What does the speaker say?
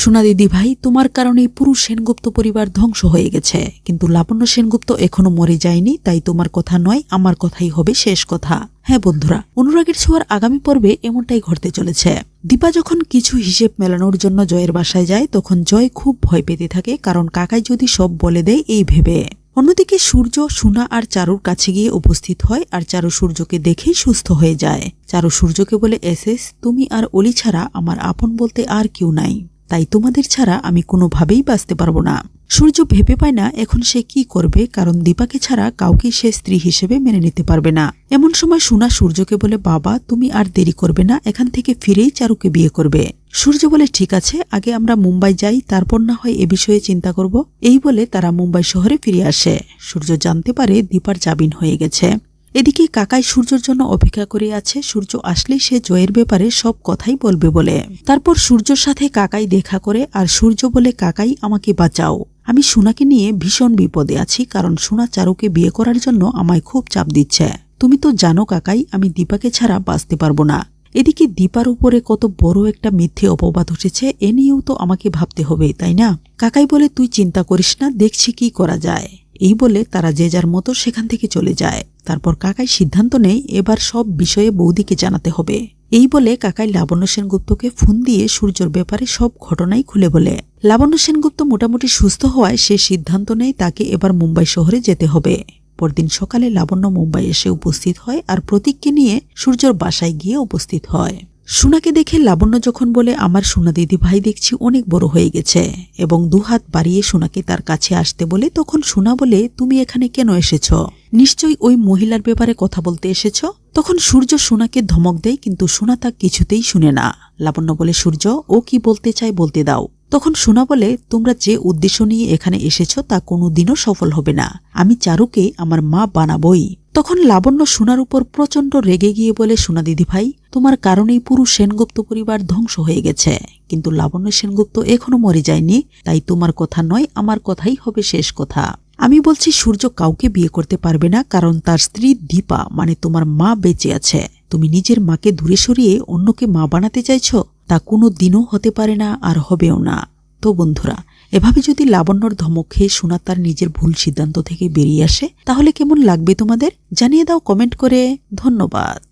সোনা দিদি ভাই, তোমার কারণে পুরো সেনগুপ্ত পরিবার ধ্বংস হয়ে গেছে। কিন্তু লাবণ্য সেনগুপ্ত এখনও মরে যায়নি, তাই তোমার কথা নয়, আমার কথাই হবে শেষ কথা। হ্যাঁ বন্ধুরা, অনুরাগের ছোঁয়ার আগামী পর্বে এমনটাই ঘটতে চলেছে। দীপা যখন কিছু হিসেব মেলানোর জন্য জয়ের বাসায় যায়, তখন জয় খুব ভয় পেতে থাকে, কারণ কাকাই যদি সব বলে দেয়, এই ভেবে। অন্যদিকে সূর্য, সুনা আর চারুর কাছে গিয়ে উপস্থিত হয়, আর চারু সূর্যকে দেখেই সুস্থ হয়ে যায়। চারু সূর্যকে বলে এসেস তুমি আর অলি ছাড়া আমার আপন বলতে আর কেউ নাই। তাই তোমাদের ছাড়া আমি কোনোভাবেই বাঁচতে পারব না। সূর্য ভেবে পায় না এখন সে কি করবে, কারণ দীপাকে ছাড়া কাউকে সে স্ত্রী হিসেবে মেনে নিতে পারবে না। এমন সময় সোনা সূর্যকে বলে, বাবা, তুমি আর দেরি করবে না, এখান থেকে ফিরেই চারুকে বিয়ে করবে। সূর্য বলে, ঠিক আছে, আগে আমরা মুম্বাই যাই, তারপর না হয় এ বিষয়ে চিন্তা করব। এই বলে তারা মুম্বাই শহরে ফিরে আসে। সূর্য জানতে পারে দীপার জামিন হয়ে গেছে। এদিকে কাকাই সূর্যর জন্য অপেক্ষা করে আছে। সূর্য আসলেই সে জয়ের ব্যাপারে সব কথাই বলবে বলে। তারপর সূর্যর সাথে কাকাই দেখা করে আর সূর্য বলে, কাকাই, আমাকে বাঁচাও। আমি সোনাকে নিয়ে ভীষণ বিপদে আছি, কারণ সোনা চারুকে বিয়ে করার জন্য আমায় খুব চাপ দিচ্ছে। তুমি তো জানো কাকাই, আমি দীপাকে ছাড়া বাঁচতে পারব না। এদিকে দীপার উপরে কত বড় একটা মিথ্যে অপবাদ উঠেছে, এ নিয়েও তো আমাকে ভাবতে হবে, তাই না? কাকাই বলে, তুই চিন্তা করিস না, দেখছি কি করা যায়। এই বলে তারা যে যার মতো সেখান থেকে চলে যায়। তারপর কাকাই সিদ্ধান্ত নেই এবার সব বিষয়ে বৌদিকে জানাতে হবে। এই বলে কাকাই লাবণ্য সেনগুপ্তকে ফোন দিয়ে সূর্যর ব্যাপারে সব ঘটনাই খুলে বলে। লাবণ্য সেনগুপ্ত মোটামুটি সুস্থ হওয়ায় সে সিদ্ধান্ত নেয় তাকে এবার মুম্বাই শহরে যেতে হবে। পরদিন সকালে লাবণ্য মুম্বাই এসে উপস্থিত হয় আর প্রতীককে নিয়ে সূর্যর বাসায় গিয়ে উপস্থিত হয়। সোনাকে দেখে লাবণ্য যখন বলে, আমার সোনা দিদি ভাই দেখছি অনেক বড় হয়ে গেছে। এবং দুহাত বাড়িয়ে সোনাকে তার কাছে আসতে বলে, তখন সোনা বলে, তুমি এখানে কেন এসেছ? নিশ্চয়ই ওই মহিলার ব্যাপারে কথা বলতে এসেছ? তখন সূর্য সোনাকে ধমক দেয়, কিন্তু সোনা তা কিছুতেই শুনে না। লাবণ্য বলে, সূর্য, ও কি বলতে চায় বলতে দাও। তখন সোনা বলে, তোমরা যে উদ্দেশ্য নিয়ে এখানে এসেছ তা কোনোদিনও সফল হবে না। আমি চারুকে আমার মা বানাবই। তখন লাবণ্য সোনার উপর প্রচণ্ড রেগে গিয়ে বলে, সোনা দিদি ভাই, তোমার কারণেই পুরো সেনগুপ্ত পরিবার ধ্বংস হয়ে গেছে। কিন্তু লাবণ্য সেনগুপ্ত এখনও মরে যায়নি। তাই তোমার কথা নয়, আমার কথাই হবে শেষ কথা। আমি বলছি, সূর্য কাউকে বিয়ে করতে পারবে না, কারণ তার স্ত্রী দীপা মানে তোমার মা বেঁচে আছে। তুমি নিজের মাকে দূরে সরিয়ে অন্যকে মা বানাতে চাইছ? তা কোনো দিনও হতে পারে না আর হবেও না। তো বন্ধুরা এভাবে যদি লাবণ্যর ধমক খেয়ে সোনা তার নিজের ভুল সিদ্ধান্ত থেকে বেরিয়ে আসে, তাহলে কেমন লাগবে তোমাদের? জানিয়ে দাও কমেন্ট করে। ধন্যবাদ।